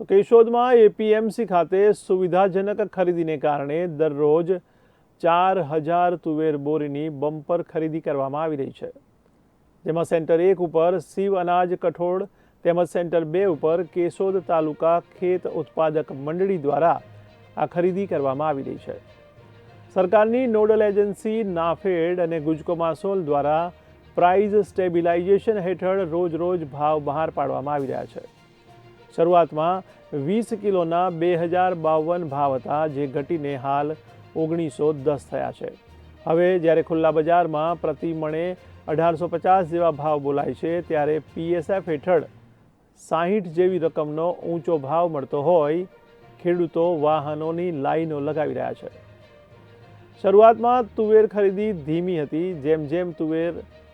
તો કેશોદમાં એપીએમસી ખાતે સુવિધાજનક ખરીદીને કારણે દરરોજ ચાર હજાર તુવેર બોરીની બમ્પર ખરીદી કરવામાં આવી રહી છે. જેમાં સેન્ટર એક ઉપર શિવ અનાજ કઠોળ તેમજ સેન્ટર બે ઉપર કેશોદ તાલુકા ખેત ઉત્પાદક મંડળી દ્વારા આ ખરીદી કરવામાં આવી રહી છે. સરકારની નોડલ એજન્સી નાફેડ અને ગુજકોમાસોલ દ્વારા પ્રાઇઝ સ્ટેબિલાઇઝેશન હેઠળ રોજ રોજ ભાવ બહાર પાડવામાં આવી રહ્યા છે. શરૂઆતમાં વીસ કિલોના બે હજાર બાવન ભાવ હતા, જે ઘટીને હાલ ઓગણીસો દસ થયા છે. હવે જ્યારે ખુલ્લા બજારમાં પ્રતિ મણે અઢારસો પચાસ જેવા ભાવ બોલાય છે, ત્યારે પીએસએફ હેઠળ સાહીઠ જેવી રકમનો ઊંચો ભાવ મળતો હોય, ખેડૂતો વાહનોની લાઈનો લગાવી રહ્યા છે. શરૂઆતમાં તુવેર ખરીદી ધીમી હતી, જેમ જેમ તુવેર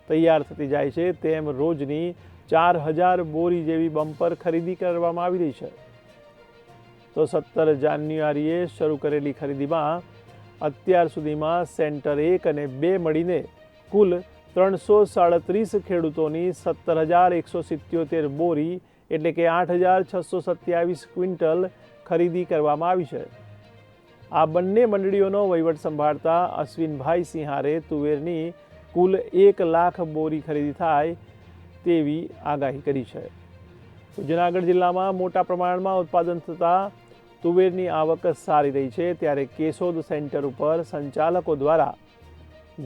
તૈયાર થતી જાય છે, તેમ રોજની ચાર હજાર બોરી જેવી બમ્પર ખરીદી કરવામાં આવી રહી છે. તો સત્તર જાન્યુઆરીએ શરૂ કરેલી ખરીદીમાં અત્યાર સુધીમાં સેન્ટર એક અને બે મળીને કુલ ત્રણસો સાડત્રીસ ખેડૂતોની સત્તર હજાર એકસો સિત્યોતેર બોરી એટલે કે આઠ હજાર છસો સત્યાવીસ ક્વિન્ટલ ખરીદી કરવામાં આવી છે. આ બંને મંડળીઓનો વહીવટ સંભાળતા અશ્વિનભાઈ સિંહારે તુવેરની કુલ એક લાખ બોરી ખરીદી થાય તેવી આગાહી કરી છે. તો જૂનાગઢ જિલ્લામાં મોટા પ્રમાણમાં ઉત્પાદન થતાં તુવેરની આવક સારી રહી છે, ત્યારે કેશોદ સેન્ટર ઉપર સંચાલકો દ્વારા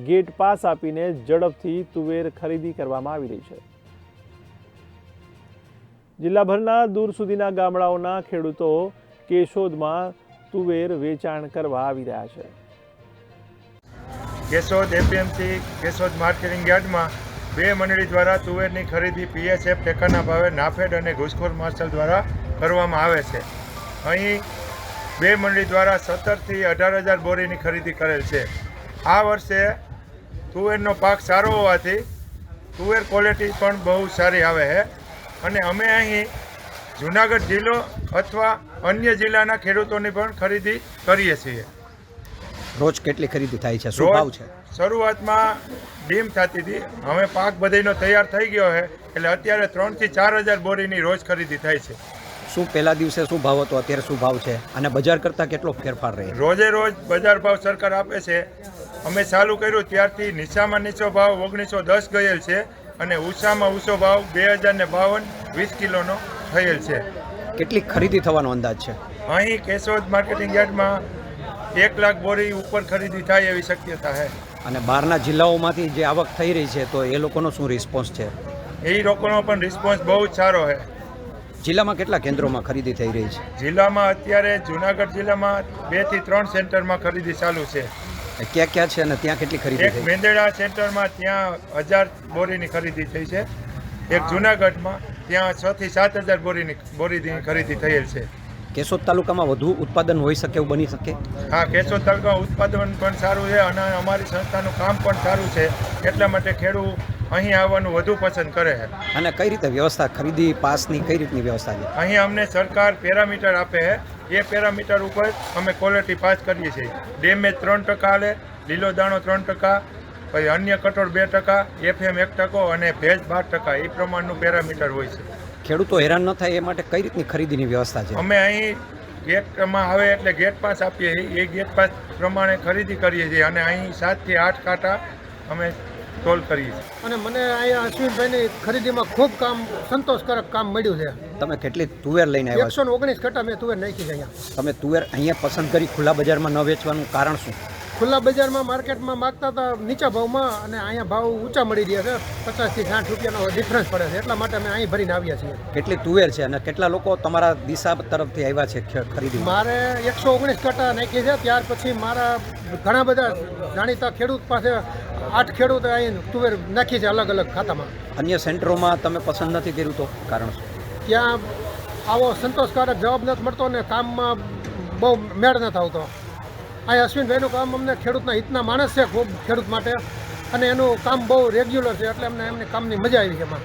ગેટ પાસ આપીને ઝડપથી તુવેર ખરીદી કરવામાં આવી રહી છે. જિલ્લાભરના દૂર સુધીના ગામડાઓના ખેડૂતો કેશોદમાં તુવેર વેચાણ કરવા આવી રહ્યા છે. કેશોદ એપીએમસી, કેશોદ માર્કેટિંગ યાર્ડમાં બે મંડળી દ્વારા તુવેરની ખરીદી પીએસએફ ટેકાના ભાવે નાફેડ અને ઘુસખોર માર્શલ દ્વારા કરવામાં આવે છે. અહીં બે મંડળી દ્વારા સત્તરથી અઢાર હજાર બોરીની ખરીદી કરેલ છે. આ વર્ષે તુવેરનો પાક સારો હોવાથી તુવેર ક્વોલિટી પણ બહુ સારી આવે છે અને અમે અહીં જુનાગઢ જિલ્લો અથવા અન્ય જિલ્લાના ખેડૂતોની પણ ખરીદી કરીએ છીએ. રોજ કેટલી ખરીદી થાય છે? શું ભાવ છે? શરૂઆતમાં ડીમ થતી હતી. હવે પાક બધાનો તૈયાર થઈ ગયો છે. એટલે અત્યારે ત્રણથી ચાર હજાર બોરીની રોજ ખરીદી થાય છે. શું પહેલા દિવસે શું ભાવ હતો? અત્યારે શું ભાવ છે? અને બજાર કરતાં કેટલો ફેરફાર રહે? રોજે રોજ બજાર ભાવ સરકાર આપે છે. અમે ચાલુ કર્યું ત્યારથી નીચામાં નીચો ભાવ ઓગણીસો દસ ગયેલ છે અને ઊંચામાં ઊંચો ભાવ બે હજાર ને બાવન વીસ કિલોનો થયેલ છે. કેટલી ખરીદી થવાનો અંદાજ છે? અહીં કેશોદ માર્કેટિંગ યાર્ડમાં એક લાખ બોરી ઉપર ખરીદી થાય એવી શક્યતા છે. અને બહારના જિલ્લાઓમાંથી જે આવક થઈ રહી છે તો એ લોકોનો શું રિસ્પોન્સ છે? એ લોકોનો પણ રિસ્પોન્સ બહુ જ સારો છે. જિલ્લામાં કેટલા કેન્દ્રોમાં ખરીદી થઈ રહી છે? જિલ્લામાં અત્યારે જુનાગઢ જિલ્લામાં બેથી ત્રણ સેન્ટરમાં ખરીદી ચાલુ છે. ક્યાં ક્યાં છે અને ત્યાં કેટલી ખરીદી એક થઈ? મેંદરડા સેન્ટરમાં ત્યાં હજાર બોરીની ખરીદી થઈ છે. એક જુનાગઢમાં ત્યાં છ થી સાત હજાર બોરીની બોરીની ખરીદી થયેલ છે. કેશોદ તાલુકામાં વધુ ઉત્પાદન હોઈ શકે એવું બની શકે? હા કેશોદ તાલુકામાં ઉત્પાદન પણ સારું છે અને અમારી સંસ્થાનું કામ પણ સારું છે. એટલા માટે ખેડૂત અહીં આવવાનું વધુ પસંદ કરે છે. અને કઈ રીતે વ્યવસ્થા ખરીદી પાસની કઈ રીતની વ્યવસ્થા છે? અહીં અમને સરકાર પેરામીટર આપે છે. એ પેરામીટર ઉપર અમે ક્વોલિટી પાસ કરીએ છીએ. ડેમેજ ત્રણ ટકા હાલે લીલો દાણો ત્રણ ટકા પછી અન્ય કઠોળ બે ટકા એફએમ એક ટકો અને ભેજ બાર ટકા. એ પ્રમાણનું પેરામીટર હોય છે. ખેડૂતો હેરાન ન થાય એ માટે કઈ રીતની ખરીદીની વ્યવસ્થા છે? અમે અહીં ગેટમાં આવે એટલે ગેટ પાસ આપીએ. એ ગેટ પાસ પ્રમાણે ખરીદી કરીએ છીએ અને અહીં સાતથી આઠ કાંટા અમે ટોલ કરીએ છીએ. અને મને અહીંયા અશ્વિનભાઈની ખરીદીમાં ખૂબ કામ સંતોષકારક કામ મળ્યું છે. તમે કેટલી તુવેર લઈને આવ્યા એકસો ઓગણીસ કટ્ટા મેં તુવેર નાખી છે અહીંયા. તમે તુવેર અહીંયા પસંદ કરી ખુલ્લા બજારમાં ન વેચવાનું કારણ શું? ખુલ્લા બજારમાં માર્કેટમાં માગતા હતા નીચા ભાવમાં અને અહીંયા ભાવ ઊંચા મળી રહ્યા છે. પચાસથી સાઠ રૂપિયાનો ડિફરન્સ પડે છે. એટલા માટે અમે અહીં ભરીને આવ્યા છીએ. કેટલી તુવેર છે અને કેટલા લોકો તમારા દિશા તરફથી આવ્યા છે ખરીદી મારે એકસો ઓગણીસ કટા નાખી છે. ત્યાર પછી મારા ઘણા બધા જાણીતા ખેડૂત પાસે આઠ ખેડૂત અહીં તુવેર નાખી છે અલગ અલગ ખાતામાં. અન્ય સેન્ટરોમાં તમે પસંદ નથી કર્યું તો કારણ શું? ત્યાં આવો સંતોષકારક જવાબ નથી મળતો ને કામમાં બહુ મેળ નથી આવતો. આ અશ્વિનભાઈનું કામ અમને ખેડૂતના હિતના માણસ છે ખૂબ ખેડૂત માટે. અને એનું કામ બહુ રેગ્યુલર છે, એટલે અમને એમની કામની મજા આવી છે એમાં.